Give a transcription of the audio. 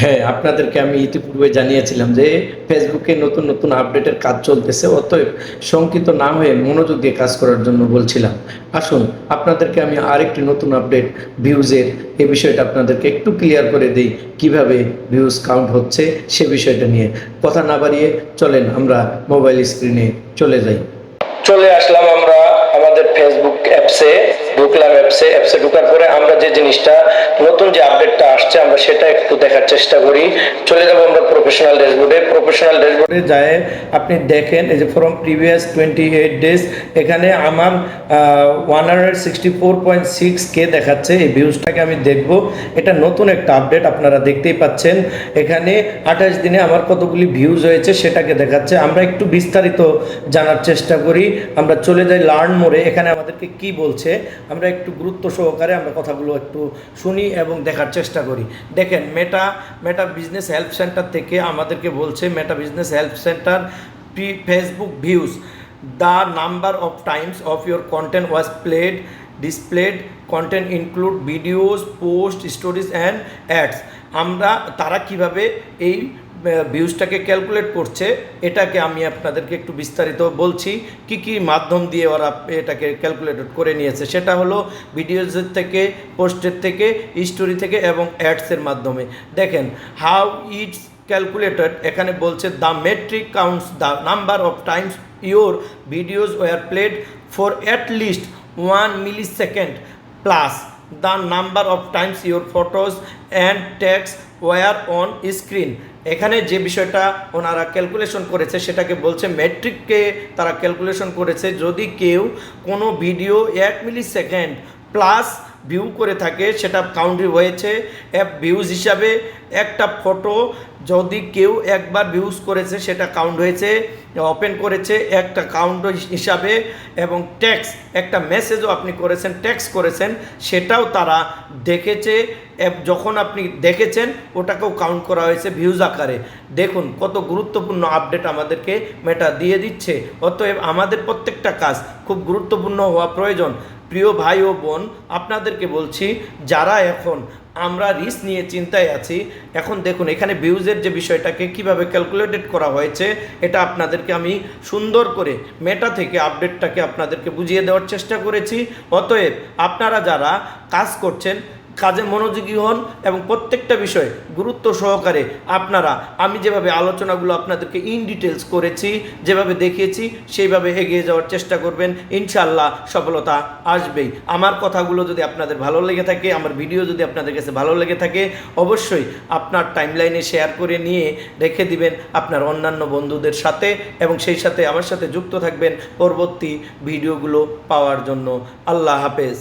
হ্যাঁ আপনাদেরকে আমি ইতিপূর্বে জানিয়েছিলাম যে ফেসবুকে নতুন নতুন আপডেটের কাজ চলতেছে, অতএব শঙ্কিত না হয়ে মনোযোগ দিয়ে কাজ করার জন্য বলছিলাম। আসুন, আপনাদেরকে আমি আরেকটি নতুন আপডেট ভিউজের এই বিষয়টা আপনাদেরকে একটু ক্লিয়ার করে দিই, কীভাবে ভিউজ কাউন্ট হচ্ছে সে বিষয়টা নিয়ে। কথা না বাড়িয়ে চলেন আমরা মোবাইল স্ক্রিনে চলে যাই। চলে আসলাম আমরা আমাদের ফেসবুক অ্যাপসে ঢুকলাম অ্যাপসে অ্যাপসে ঢোকার পরে আমরা যে জিনিসটা, নতুন যে আপডেটটা আসছে, আমরা সেটা একটু দেখার চেষ্টা করি। চলে যাব আমরা প্রফেশনাল ড্যাশবোর্ডে প্রফেশনাল ড্যাশবোর্ডে যায় আপনি দেখেন এই যে from previous twenty eight days এখানে আমার one hundred sixty four point six K দেখাচ্ছে। এই ভিউজটাকে আমি দেখব। এটা নতুন একটা আপডেট আপনারা দেখতেই পাচ্ছেন। এখানে আঠাশ দিনে আমার কতগুলি ভিউজ হয়েছে সেটাকে দেখাচ্ছে। আমরা একটু বিস্তারিত জানার চেষ্টা করি। আমরা চলে যাই লার্ন মোড়ে এখানে আমাদেরকে কি বলছে, আমরা একটু গুরুত্ব সহকারে আমরা কথাগুলো একটু শুনি এবং দেখার চেষ্টা করি। দেখেন Meta Meta business help centre থেকে আমাদেরকে বলছে Meta business help centre P Facebook views the number of times of your content was played displayed content include videos post stories and ads আমরা, তারা কীভাবে এই ভিউজটাকে ক্যালকুলেট করছে, এটাকে আমি আপনাদেরকে একটু বিস্তারিত বলছি, কি কি মাধ্যম দিয়ে ওরা এটাকে ক্যালকুলেট করে নিয়েছে। সেটা হলো ভিডিওজের থেকে পোস্টের থেকে স্টোরি থেকে এবং অ্যাডসের মাধ্যমে। দেখেন হাউ ইটস ক্যালকুলেটেড এখানে বলছে the metric counts the number of times your videos were played for at least one millisecond plus the number of times your photos and text were on screen এখানে যে বিষয়টা ওনারা calculation করেছে, সেটাকে বলছে মেট্রিককে তারা ক্যালকুলেশন করেছে। যদি কেউ কোনো ভিডিও এক মিলি সেকেন্ড প্লাস ভিউ করে থাকে, সেটা কাউন্ট হয়েছে অ্যাপ ভিউজ হিসাবে একটা ফটো যদি কেউ একবার ভিউজ করেছে, সেটা কাউন্ট হয়েছে ওপেন করেছে, একটা কাউন্ট হিসাবে এবং ট্যাক্স একটা মেসেজও আপনি করেছেন ট্যাক্স করেছেন, সেটাও তারা দেখেছে। যখন আপনি দেখেছেন, ওটাকেও কাউন্ট করা হয়েছে ভিউজ আকারে। দেখুন, কত গুরুত্বপূর্ণ আপডেট আমাদেরকে মেটা দিয়ে দিচ্ছে। অতএব আমাদের প্রত্যেকটা কাজ খুব গুরুত্বপূর্ণ হওয়া প্রয়োজন। প্রিয় ভাই ও বোন, আপনাদেরকে বলছি, যারা এখন আমরা রিস্ক নিয়ে চিন্তায় আছি, এখন দেখুন, এখানে ভিউজের যে বিষয়টাকে কীভাবে ক্যালকুলেটেড করা হয়েছে, এটা আপনাদেরকে আমি সুন্দর করে মেটা থেকে আপডেটটাকে আপনাদেরকে বুঝিয়ে দেওয়ার চেষ্টা করেছি। অতএব আপনারা যারা কাজ করছেন কাজে মনোযোগী হন এবং প্রত্যেকটা বিষয়ে গুরুত্ব সহকারে আপনারা, আমি যেভাবে আলোচনাগুলো আপনাদেরকে ইন ডিটেলস করেছি, যেভাবে দেখিয়েছি, সেইভাবে এগিয়ে যাওয়ার চেষ্টা করবেন। ইনশাল্লাহ সফলতা আসবেই। আমার কথাগুলো যদি আপনাদের ভালো লেগে থাকে, আমার ভিডিও যদি আপনাদের কাছে ভালো লেগে থাকে, অবশ্যই আপনার টাইমলাইনে শেয়ার করে নিয়ে রেখে দিবেন আপনার অন্যান্য বন্ধুদের সাথে এবং সেই সাথে আমার সাথে যুক্ত থাকবেন পরবর্তী ভিডিওগুলো পাওয়ার জন্য। আল্লাহ হাফেজ।